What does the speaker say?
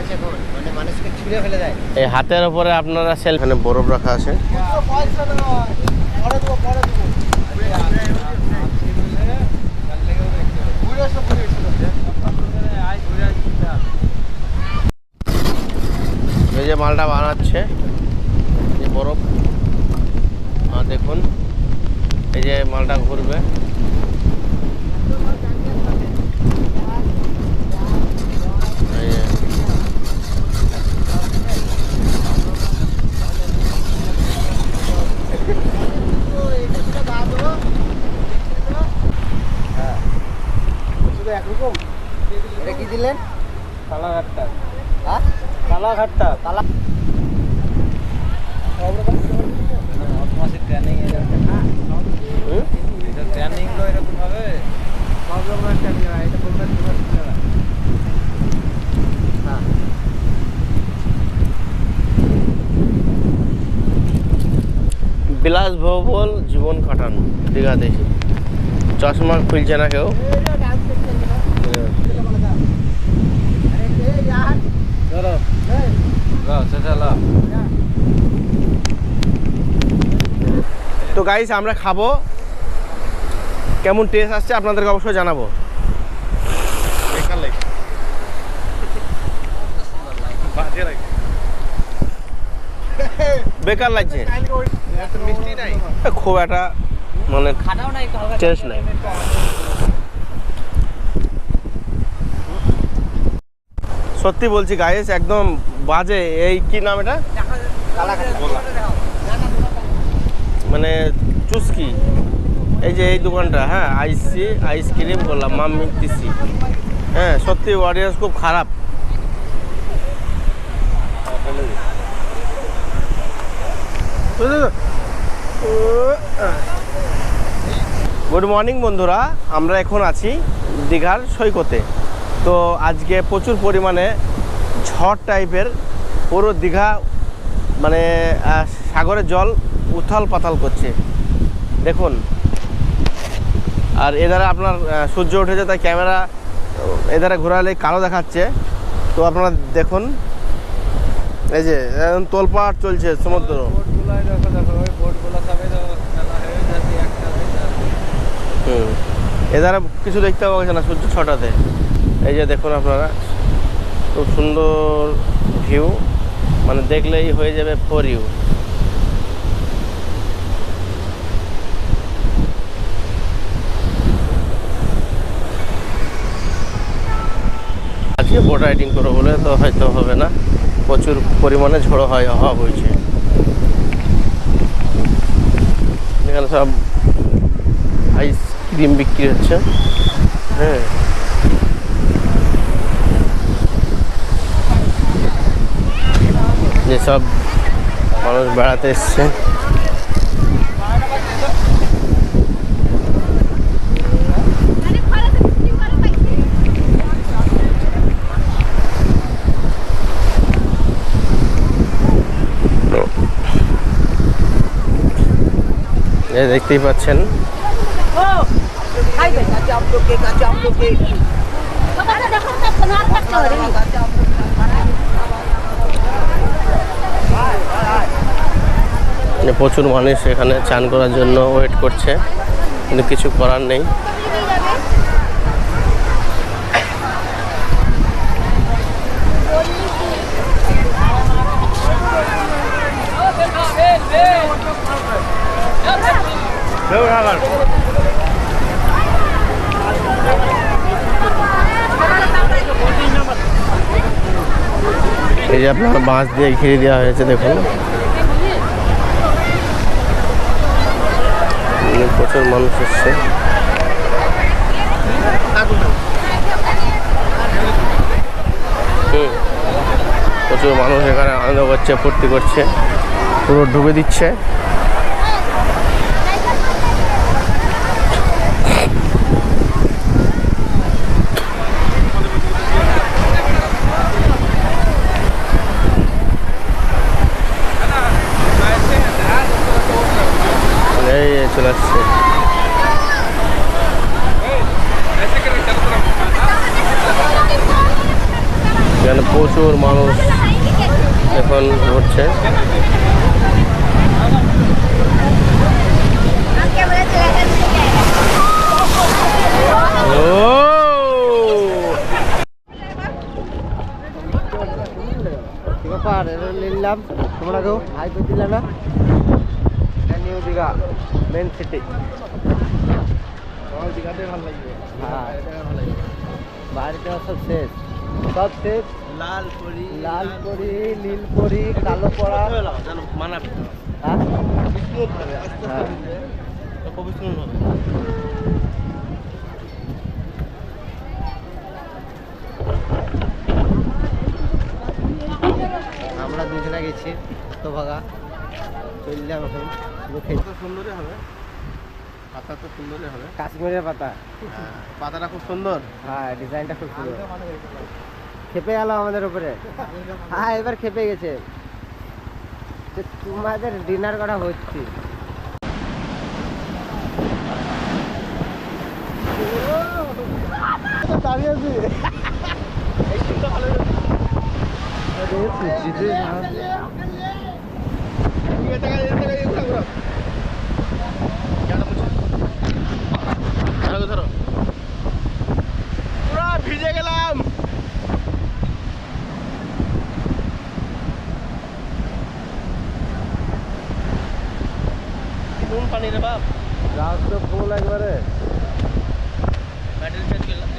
আছে এখন। মানে মানুষকে ছুঁড়ে ফেলে দেয়। এই হাতের উপরে আপনারা সেল এখানে বরফ রাখা আছে। এই যে মালটা বানাচ্ছে এই বরফ। আর দেখুন এই যে মালটা ঘুরবে এই যে শুধু একরকম এটা কি দিলেন কালাঘাটটা হ্যাঁ কালাঘাটটা তালা মাসের ট্রেনিং হুম? এটা ট্রেনিংগুলো সব রকমের ট্রেনিং হয়? এটা বলবেন হ্যাঁ বিলাসবহুল জীবন কাটান। দীঘাতে। চশমা খুলছে না কেউ। তো গাইস আমরা খাব। কেমন টেস্ট আসছে আপনাদেরকে অবশ্যই জানাব। বেকার লাগছে। খুব একটা মানে টেস্ট নাই সত্যি বলছি গাইস একদম বাজে। এই কি নাম এটা? মানে চুস্কি। এই যে এই দোকানটা হ্যাঁ আইসি আইসক্রিম বললাম, মাম মিটিসি হ্যাঁ সত্যি অডিয়েন্স খুব খারাপ। গুড মর্নিং বন্ধুরা। আমরা এখন আছি দীঘার সৈকতে। তো আজকে প্রচুর পরিমাণে ঝড় টাইপের পুরো দীঘা মানে সাগরের জল উথাল পাতাল করছে। দেখুন। আর এধারে আপনার সূর্য উঠেছে, তাই ক্যামেরা এধারে ঘোরালে কালো দেখাচ্ছে। তো আপনারা দেখুন। এই যে তোলপাট চলছে সমুদ্র। এধারে কিছু দেখতে পাওয়া গেছে না সূর্য ছটাতে? এই যে দেখুন আপনারা, খুব সুন্দর ভিউ মানে দেখলেই হয়ে যাবে ফর ইউ আজকে বোট রাইডিং করব বলে তো হয়তো হবে না, প্রচুর পরিমাণে ঝড়ো হয় হওয়া হয়েছে। এখানে সব আইসক্রিম বিক্রি হচ্ছে। হ্যাঁ। যেসব মানুষ বেড়াতে এসছে। দেখতেই পাচ্ছেন। যে প্রচুর মানুষ এখানে চান করার জন্য ওয়েট করছে, কিন্তু কিছু করার নেই। এই যে আপনার বাঁশ দিয়ে ঘিরে দেওয়া হয়েছে, দেখুন। এখানে প্রচুর মানুষ হুম। প্রচুর মানুষ এখানে আনন্দ করছে ফুর্তি করছে। পুরো ডুবে দিচ্ছে এই চলে আসছে এখানে প্রচুর মানুষ এখন ঘুরছে। ব্যাপার? নিলাম তোমরা কেউ হাই তো দিলে না। নিউ দীঘা মেন সিটি দীঘাতে ভালো লাগবে। হ্যাঁ বাড়িতে সব শেষ। সব লাল পরি লাল পরি নীল পরি কালো জানো? হ্যাঁ? স্মুথ হবে আস্তে হ্যাঁ। আস্তে হবে আমরা দুজনে গেছি তো ভাগা চললাম এখন। শুধু সুন্দরই হবে। পাতা তো সুন্দরই হবে। কাশ্মীরের পাতা। হ্যাঁ, পাতাটা খুব সুন্দর। হ্যাঁ ডিজাইনটা খুব সুন্দর। খেপে গেল আমাদের উপরে। হ্যাঁ এবার খেপে গেছে। তোমাদের ডিনার করা হচ্ছে। দাঁড়িয়ে আছি। এই বাপ গাছ তো ফুল একবারে ব্যাটারি চেঞ্জ করলাম